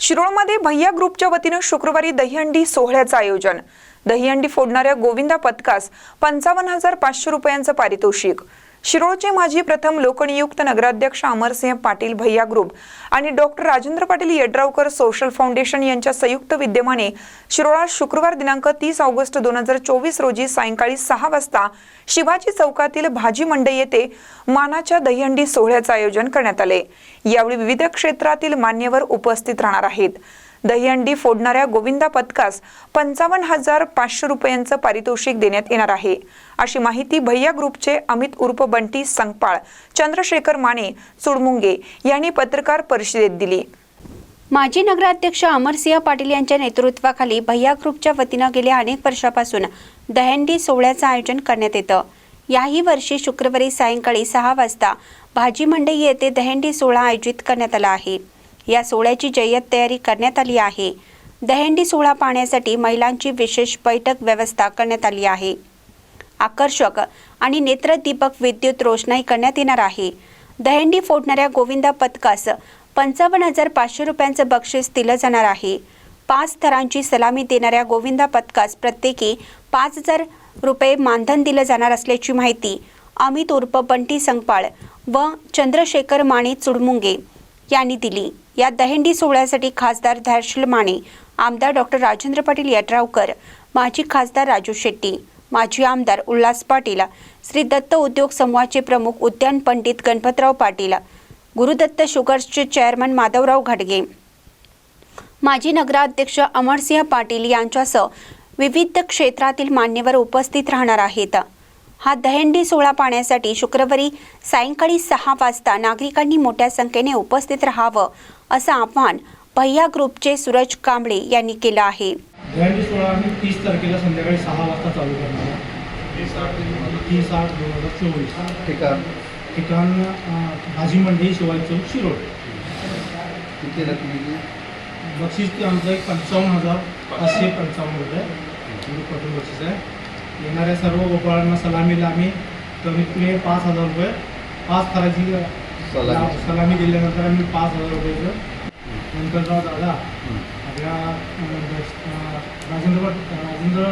शिरोळमध्ये भैया ग्रुपच्या वतीनं शुक्रवारी दहीहंडी सोहळ्याचं आयोजन. दहीहंडी फोडणाऱ्या गोविंदा पथकास पंचावन्न हजार पाचशे रुपयांचं पारितोषिक. शिरोळचे माजी प्रथम लोकनियुक्त नगराध्यक्ष अमरसिंह पाटील भैया ग्रुप आणि doctor Rajendra Patil Yadravkar social foundation यांच्या संयुक्त विद्यमाने शिरोळात शुक्रवार दिनांक तीस ऑगस्ट दोन हजार चोवीस रोजी सायंकाळी सहा वाजता शिवाजी चौकातील भाजी मंडई येथे मानाच्या दहीहंडी सोहळ्याचं आयोजन करण्यात आले. यावेळी विविध क्षेत्रातील मान्यवर उपस्थित राहणार आहेत. दहीहंडी फोडणाऱ्या गोविंदा पथकास पंचावन्न हजार पाचशे रुपयांचं पारितोषिक देण्यात येणार आहे. अशी माहिती भैया ग्रुपचे अमित उर्फ बंटी संगपाळ चंद्रशेखर माने चुडमुंगे यांनी पत्रकार परिषदेत दिली. माजी नगराध्यक्ष अमरसिंह पाटील यांच्या नेतृत्वाखाली भैया ग्रुपच्या वतीनं गेल्या अनेक वर्षापासून दहंडी सोहळ्याचं आयोजन करण्यात येतं. याही वर्षी शुक्रवारी सायंकाळी सहा वाजता भाजी मंडई येथे दहंडी सोहळा आयोजित करण्यात आला आहे. या सोहळ्याची जय्यत तयारी करण्यात आली आहे. दहेंडी सोहळा पाहण्यासाठी महिलांची विशेष बैठक व्यवस्था करण्यात आली आहे. आकर्षक आणि नेत्रदीपक विद्युत रोषणाई करण्यात येणार आहे. दहेंडी फोडणाऱ्या गोविंदा पथकास पंचावन्न हजार पाचशे रुपयांचं बक्षीस दिलं जाणार आहे. पाच थरांची सलामी देणाऱ्या गोविंदा पथकास प्रत्येकी पाच हजार रुपये मानधन दिलं जाणार असल्याची माहिती अमित उर्फ बंटी संगपाळ व चंद्रशेखर माने चुडमुंगे यांनी दिली. या दहेंडी सोहळ्यासाठी खासदार धैर्शल माने आमदार डॉक्टर राजेंद्र पाटील यड्रावकर माजी खासदार राजू शेट्टी माजी आमदार उल्हास पाटील श्री दत्त उद्योग समूहाचे प्रमुख उद्यान पंडित गणपतराव पाटील गुरुदत्त शुगर्सचे चेअरमन माधवराव घाटगे. माजी नगराध्यक्ष अमरसिंह पाटील यांच्यासह विविध क्षेत्रातील मान्यवर उपस्थित राहणार आहेत. हा दहंडी सोहळा पाहण्यासाठी शुक्रवारी सायंकाळी सहा वाजता नागरिकांनी मोठ्या संख्येने उपस्थित राहावं असं आवाहन भैया ग्रुपचे सूरज कांबळे यांनी केलं आहे. दहीहंडी सोहळा आम्ही तीस तारखेला संध्याकाळी सहा वाजता चालू करणार आहे. तीस आठ दोन हजार चोवीस. ठिकाण. ठिकाण भाजी मंडई शिवाजी चौक शिरोड किती रकमेची? बक्षीस ते आमचं एक पंचावन्न हजार पाचशे पंचावन्न रुपये. प्रथम बक्षीस आहे. येणाऱ्या सर्व गोपाळांना सलामीला आम्ही कमीत कमी पाच हजार रुपये पाच थराची सलामी. सलामी दिल्यानंतर आम्ही पाच हजार रुपयाचं नंतरराव दादा. आपल्या राजेंद्र राजेंद्र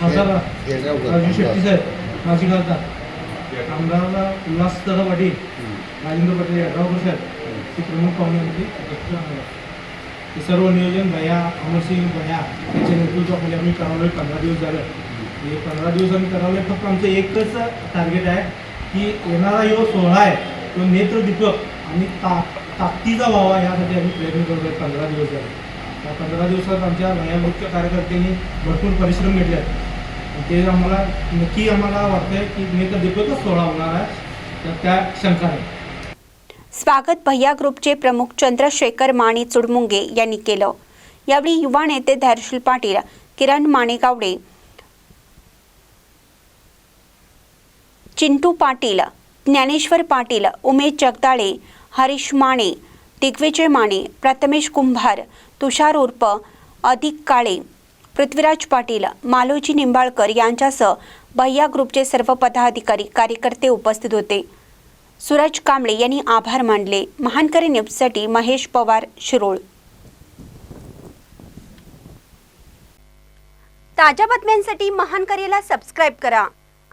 खासदार. राजू शेट्टी साहेब माजी खासदार आमदार उल्हासदादा पाटील हं. राजेंद्र पाटील यड्रावकर साहेब हे प्रमुख पाहुणे आमचे. हे सर्व नियोजन भया अमरसिंग भया यांच्या नेतृत्वाखाली आम्ही करावलं पंधरा दिवस झालं हे पंधरा दिवस आम्ही करावले फक्त आमचं एकच टार्गेट आहे की येणारा जो सोहळा आहे तो नेत्रदीपक आणि ता ताकदीचा व्हावा यासाठी आम्ही प्रयत्न करतो आहे पंधरा दिवस झाले त्या पंधरा दिवसात आमच्या भया ग्रुपच्या कार्यकर्त्यांनी भरपूर परिश्रम घेतले आहेत. ते आम्हाला नक्की आम्हाला वाटतंय की नेत्रदीपकच सोहळा होणार आहे तर त्या शंका नाही स्वागत भैया ग्रुपचे प्रमुख चंद्रशेखर माने चुडमुंगे यांनी केलं. यावेळी युवा नेते धैर्शल पाटील किरण माणेगावडे चिंटू पाटील ज्ञानेश्वर पाटील उमेश जगदाळे हरीश माने दिग्विजय माने प्रथमेश कुंभार तुषार उर्फ अधिक काळे पृथ्वीराज पाटील मालोजी निंबाळकर यांच्यासह भैया ग्रुपचे सर्व पदाधिकारी कार्यकर्ते उपस्थित होते. सूरज कांबळे यांनी आभार मानले. महानकरी न्यूजसाठी महेश पवार शिरोळ. ताज्या बातम्यांसाठी महानकरीला सबस्क्राईब करा.